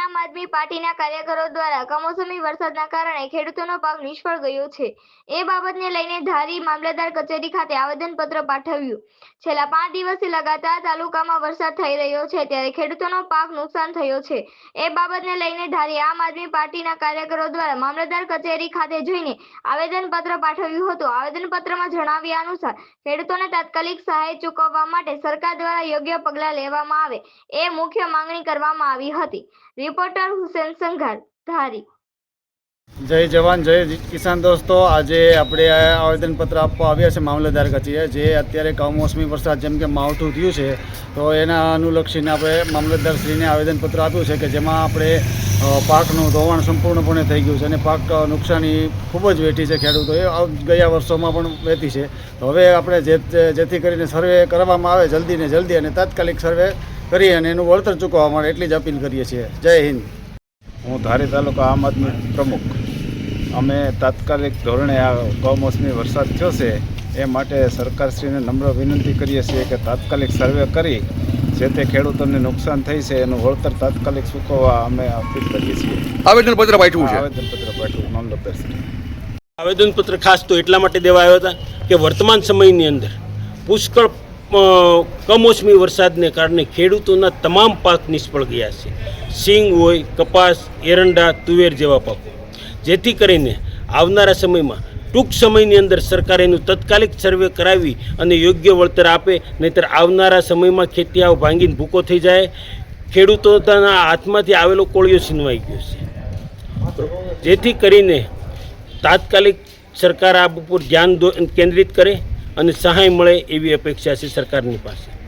આદમી પાર્ટીના કાર્યકરો દ્વારા કમોસમી વરસાદના કારણે ખેડૂતોનો પાક નિષ્ફળ ગયો છે. એ બાબતને લઈને ધારી મામલતદાર કચેરી ખાતે આવેદનપત્ર પાઠવ્યું. છેલ્લા પાંચ દિવસથી લગાતાર તાલુકામાં વરસાદ થઈ રહ્યો છે, ત્યારે ખેડૂતોનો પાક નુકસાન થયો છે. એ બાબતને લઈને ધારી આમ આદમી પાર્ટીના કાર્યકરો દ્વારા મામલતદાર કચેરી ખાતે જઈને આવેદનપત્ર પાઠવ્યું હતું. આવેદનપત્રમાં જણાવ્યા અનુસાર, ખેડૂતોને તાત્કાલિક સહાય ચૂકવવા માટે સરકાર દ્વારા યોગ્ય પગલાં લેવામાં આવે, એ મુખ્ય માંગણી કરવામાં આવી હતી. રિપોર્ટર હુસેન સંઘાર ધારી. જય જવાન, જય કિસાન દોસ્તો, આજે આપણે આવેદનપત્ર આપવા આવ્યા છે મામલતદાર કચેરીએ, જે અત્યારે કમોસમી વરસાદ જેમ કે માવઠું થયું છે, તો એના અનુલક્ષીને આપણે મામલતદારશ્રીને આવેદનપત્ર આપ્યું છે કે જેમાં આપણે પાકનું ધોવાણ સંપૂર્ણપણે થઈ ગયું છે અને પાક નુકસાની ખૂબ જ વેઠી છે ખેડૂતોએ ગયા વર્ષોમાં પણ વેઠી છે. હવે આપણે જે, જેથી કરીને સર્વે કરવામાં આવે જલ્દી ને જલ્દી અને તાત્કાલિક સર્વે કરી અને એનું વળતર ચૂકવવા માટે એટલી જ અપીલ કરીએ છીએ. જય હિન્દ. હું ધારી તાલુકા આમ આદમી પ્રમુખ. અમે તાત્કાલિક ધોરણે આ કમોસમી વરસાદ થયો છે એ માટે સરકારશ્રીને નમ્ર વિનંતી કરીએ છીએ કે તાત્કાલિક સર્વે કરી જે તે ખેડૂતોને નુકસાન થઈ છે એનું વળતર તાત્કાલિક ચૂકવવા અમે અપીલ કરીએ છીએ. આવેદનપત્ર પાઠવું છે. આવેદનપત્ર પાઠવું મામલતદારશ્રી આવેદનપત્ર ખાસ તો એટલા માટે દેવા આવ્યા હતા કે વર્તમાન સમયની અંદર પુષ્કળ કમોસમી વરસાદને કારણે ખેડૂતોના તમામ પાક નિષ્ફળ ગયા છે. સિંગ હોય, કપાસ, એરંડા, તુવેર જેવા પાકો. જેથી કરીને આવનારા સમયમાં ટૂંક સમયની અંદર સરકાર એનું તત્કાલિક સર્વે કરાવી અને યોગ્ય વળતર આપે, નહીંતર આવનારા સમયમાં ખેતીયાઓ ભાંગીને ભૂકો થઈ જાય. ખેડૂતોના હાથમાંથી આવેલો કોળિયો છીનવાઈ ગયો છે. જેથી કરીને તાત્કાલિક સરકાર આ ઉપર ધ્યાન કેન્દ્રિત કરે. અને સહાય મળે એવી અપેક્ષા છે સરકારની પાસે.